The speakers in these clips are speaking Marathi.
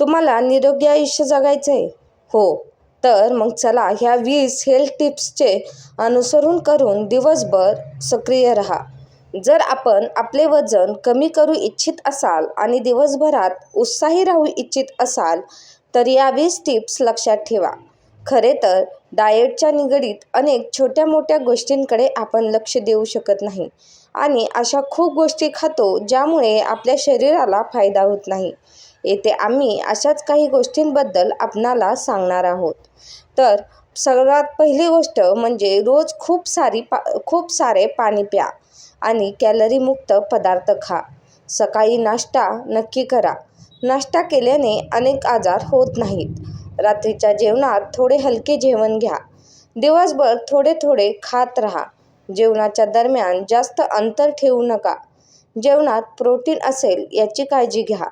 तुम्हाला निरोगी आयुष्य जगायचं आहे हो. तर मग चला ह्या वीस हेल्थ टिप्सचे अनुसरण करून दिवसभर सक्रिय रहा. जर आपण आपले वजन कमी करू इच्छित असाल आणि दिवसभरात उत्साही राहू इच्छित असाल तर या वीस टिप्स लक्षात ठेवा. खरे तर डाएटच्या निगडीत अनेक छोट्या मोठ्या गोष्टींकडे आपण लक्ष देऊ शकत नाही आणि अशा खूप गोष्टी खातो ज्यामुळे आपल्या शरीराला फायदा होत नाही. येथे आम्ही अशाच काही गोष्टींबद्दल आपणाला सांगणार आहोत. तर सर्वात पहिली गोष्ट म्हणजे रोज खूप सारी पा खूप सारे पाणी प्या आणि कॅलरीमुक्त पदार्थ खा. सकाळी नाश्ता नक्की करा. नाश्ता केल्याने अनेक आजार होत नाहीत. रात्रीच्या जेवणात थोडे हलके जेवण घ्या. दिवसभर थोडे थोडे खात राहा. जेवणाच्या दरम्यान जास्त अंतर ठेवू नका. जेवणात प्रोटीन असेल याची काळजी घ्या.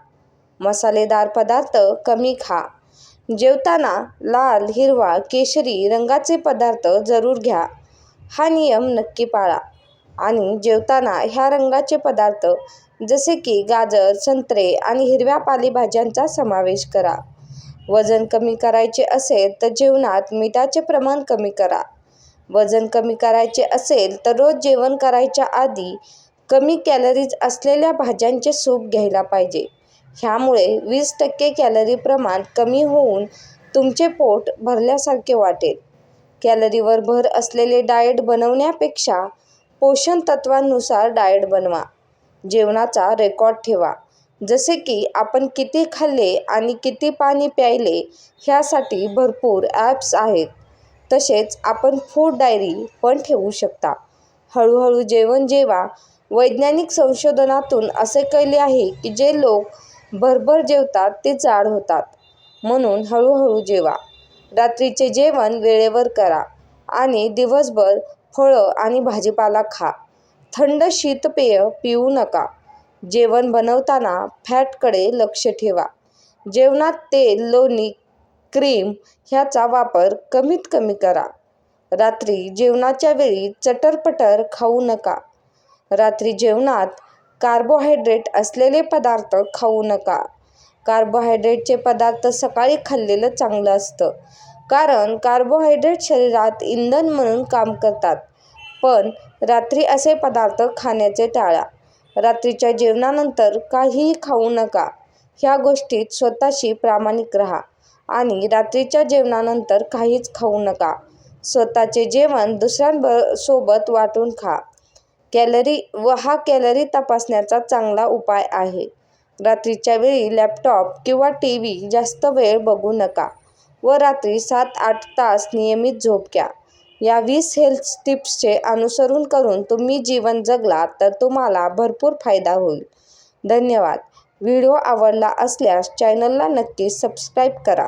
मसालेदार पदार्थ कमी खा. जेवताना लाल हिरवा केशरी रंगाचे पदार्थ जरूर घ्या. हा नियम नक्की पाळा. आणि जेवताना ह्या रंगाचे पदार्थ जसे की गाजर संत्रे आणि हिरव्या पालेभाज्यांचा समावेश करा. वजन कमी करायचे असेल तर जेवणात मिठाचे प्रमाण कमी करा. वजन कमी करायचे असेल तर रोज जेवण करायच्या आधी कमी कॅलरीज असलेल्या भाज्यांचे सूप घ्यायला पाहिजे. ह्यामुळे वीस टक्के कॅलरी प्रमाण कमी होऊन तुमचे पोट भरल्यासारखे वाटेल. कॅलरीवर भर असलेले डाएट बनवण्यापेक्षा पोषण तत्वांनुसार डाएट बनवा. जेवणाचा रेकॉर्ड ठेवा. जसे की आपण किती खाल्ले आणि किती पाणी प्यायले ह्यासाठी भरपूर ॲप्स आहेत. तसेच आपण फूड डायरी पण ठेवू शकता. हळूहळू जेवण जेवा. वैज्ञानिक संशोधनातून असे कळले आहे की जे लोक भरभर जेवतात ते जाड होतात. म्हणून हळूहळू जेवा. रात्रीचे जेवण वेळेवर करा आणि दिवसभर फळं आणि भाजीपाला खा. थंड शीतपेय पिऊ नका. जेवण बनवताना फॅटकडे लक्ष ठेवा. जेवणात तेल लोणी क्रीम ह्याचा वापर कमीत कमी करा. रात्री जेवणाच्या वेळी चटरपटर खाऊ नका. रात्री जेवणात कार्बोहायड्रेट असलेले पदार्थ खाऊ नका. कार्बोहायड्रेटचे पदार्थ सकाळी खाल्लेलं चांगलं असतं. कारण कार्बोहायड्रेट शरीरात इंधन म्हणून काम करतात. पण रात्री असे पदार्थ खाण्याचे टाळा. रात्रीच्या जेवणानंतर काहीही खाऊ नका. ह्या गोष्टीत स्वतःशी प्रामाणिक राहा. आणि रात्रीच्या जेवणानंतर काहीच खाऊ नका. स्वतःचे जेवण दुसऱ्यांब सोबत वाटून खा. कॅलरी व हा कॅलरी तपासण्याचा चांगला उपाय आहे. रात्रीच्या वेळी लॅपटॉप किंवा टी व्ही जास्त वेळ बघू नका व रात्री सात आठ तास नियमित झोप घ्या. या वीस हेल्थ टिप्सचे अनुसरण करून तुम्ही जीवन जगलात तर तुम्हाला भरपूर फायदा होईल. धन्यवाद. व्हिडिओ आवडला असल्यास चॅनलला नक्की सबस्क्राईब करा.